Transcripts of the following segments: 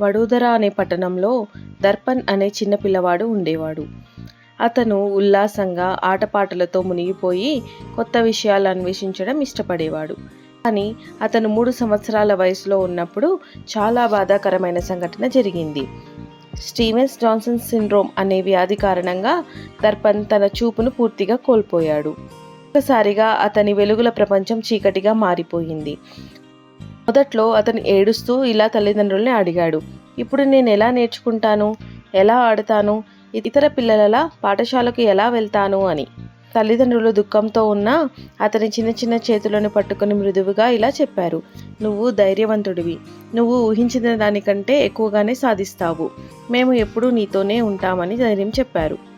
వడోదరా అనే పట్టణంలో దర్పన్ అనే చిన్న పిల్లవాడు ఉండేవాడు. అతను ఉల్లాసంగా ఆటపాటలతో మునిగిపోయి కొత్త విషయాలు అన్వేషించడం ఇష్టపడేవాడు. కానీ అతను మూడు సంవత్సరాల వయసులో ఉన్నప్పుడు చాలా బాధాకరమైన సంఘటన జరిగింది. స్టీవెన్స్ జాన్సన్ సిండ్రోమ్ అనే వ్యాధి కారణంగా దర్పన్ తన చూపును పూర్తిగా కోల్పోయాడు. ఒక్కసారిగా అతని వెలుగుల ప్రపంచం చీకటిగా మారిపోయింది. మొదట్లో అతను ఏడుస్తూ ఇలా తల్లిదండ్రుల్ని అడిగాడు. ఇప్పుడు నేను ఎలా నేర్చుకుంటాను? ఎలా ఆడతాను? ఇతర పిల్లలలా పాఠశాలకు ఎలా వెళ్తాను? అని. తల్లిదండ్రులు దుఃఖంతో ఉన్నా అతని చిన్న చిన్న చేతులను పట్టుకొని మృదువుగా ఇలా చెప్పారు. నువ్వు ధైర్యవంతుడివి. నువ్వు ఊహించిన దానికంటే ఎక్కువగానే సాధిస్తావు. మేము ఎప్పుడూ నీతోనే ఉంటామని ధైర్యం చెప్పారు.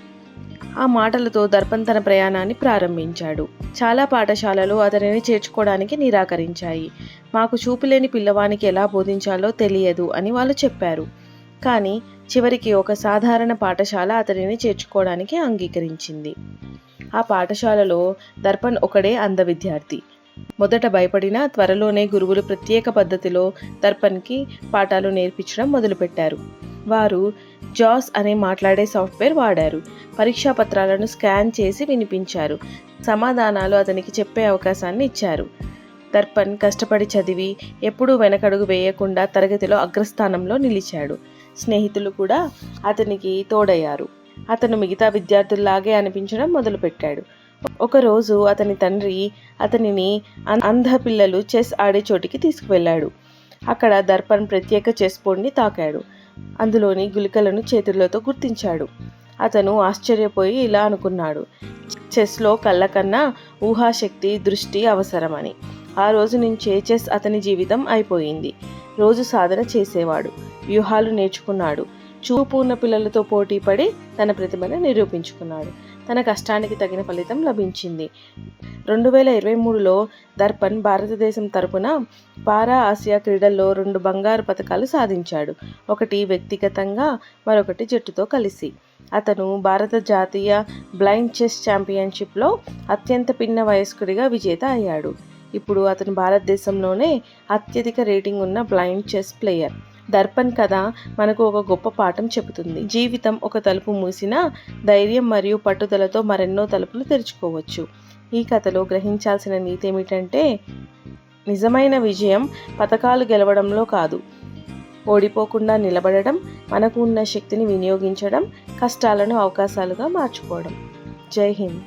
ఆ మాటలతో దర్పణ్ తన ప్రయాణాన్ని ప్రారంభించాడు. చాలా పాఠశాలలు అతనిని చేర్చుకోవడానికి నిరాకరించాయి. మాకు చూపులేని పిల్లవానికి ఎలా బోధించాలో తెలియదు అని వాళ్ళు చెప్పారు. కానీ చివరికి ఒక సాధారణ పాఠశాల అతనిని చేర్చుకోవడానికి అంగీకరించింది. ఆ పాఠశాలలో దర్పణ్ ఒకడే అంధ విద్యార్థి. మొదట భయపడిన త్వరలోనే గురువులు ప్రత్యేక పద్ధతిలో దర్పణ్కి పాఠాలు నేర్పించడం మొదలుపెట్టారు. వారు జాస్ అనే మాట్లాడే సాఫ్ట్వేర్ వాడారు. పరీక్షా పత్రాలను స్కాన్ చేసి వినిపించారు. సమాధానాలు అతనికి చెప్పే అవకాశాన్ని ఇచ్చారు. దర్పణ్ కష్టపడి చదివి ఎప్పుడూ వెనకడుగు వేయకుండా తరగతిలో అగ్రస్థానంలో నిలిచాడు. స్నేహితులు కూడా అతనికి తోడయ్యారు. అతను మిగతా విద్యార్థుల్లాగే అనిపించడం మొదలుపెట్టాడు. ఒకరోజు అతని తండ్రి అతనిని అంధ పిల్లలు చెస్ ఆడే చోటికి తీసుకువెళ్ళాడు. అక్కడ దర్పణ్ ప్రత్యేక చెస్ బోర్డ్ని తాకాడు. అందులోని గుళికలను చేతులతో గుర్తించాడు. అతను ఆశ్చర్యపోయి ఇలా అనుకున్నాడు. చెస్లో కళ్ళ కన్నా ఊహాశక్తి దృష్టి అవసరమని. ఆ రోజు నుంచే చెస్ అతని జీవితం అయిపోయింది. రోజు సాధన చేసేవాడు. వ్యూహాలు నేర్చుకున్నాడు. చూపు ఉన్న పిల్లలతో పోటీ పడి తన ప్రతిభను నిరూపించుకున్నాడు. తన కష్టానికి తగిన ఫలితం లభించింది. రెండు వేల ఇరవై మూడులో దర్పణ్ భారతదేశం తరపున పారా ఆసియా క్రీడల్లో రెండు బంగారు పథకాలు సాధించాడు. ఒకటి వ్యక్తిగతంగా మరొకటి జట్టుతో కలిసి. అతను భారత జాతీయ బ్లైండ్ చెస్ ఛాంపియన్షిప్లో అత్యంత పిన్న వయస్కుడిగా విజేత అయ్యాడు. ఇప్పుడు అతను భారతదేశంలోనే అత్యధిక రేటింగ్ ఉన్న బ్లైండ్ చెస్ ప్లేయర్. దర్పణ్ కథ మనకు ఒక గొప్ప పాఠం చెబుతుంది. జీవితం ఒక తలుపు మూసినా ధైర్యం మరియు పట్టుదలతో మరెన్నో తలుపులు తెరుచుకోవచ్చు. ఈ కథలో గ్రహించాల్సిన నీతి ఏమిటంటే నిజమైన విజయం పథకాలు గెలవడంలో కాదు. ఓడిపోకుండా నిలబడడం మనకు ఉన్న శక్తిని వినియోగించడం కష్టాలను అవకాశాలుగా మార్చుకోవడం. జై హింద్.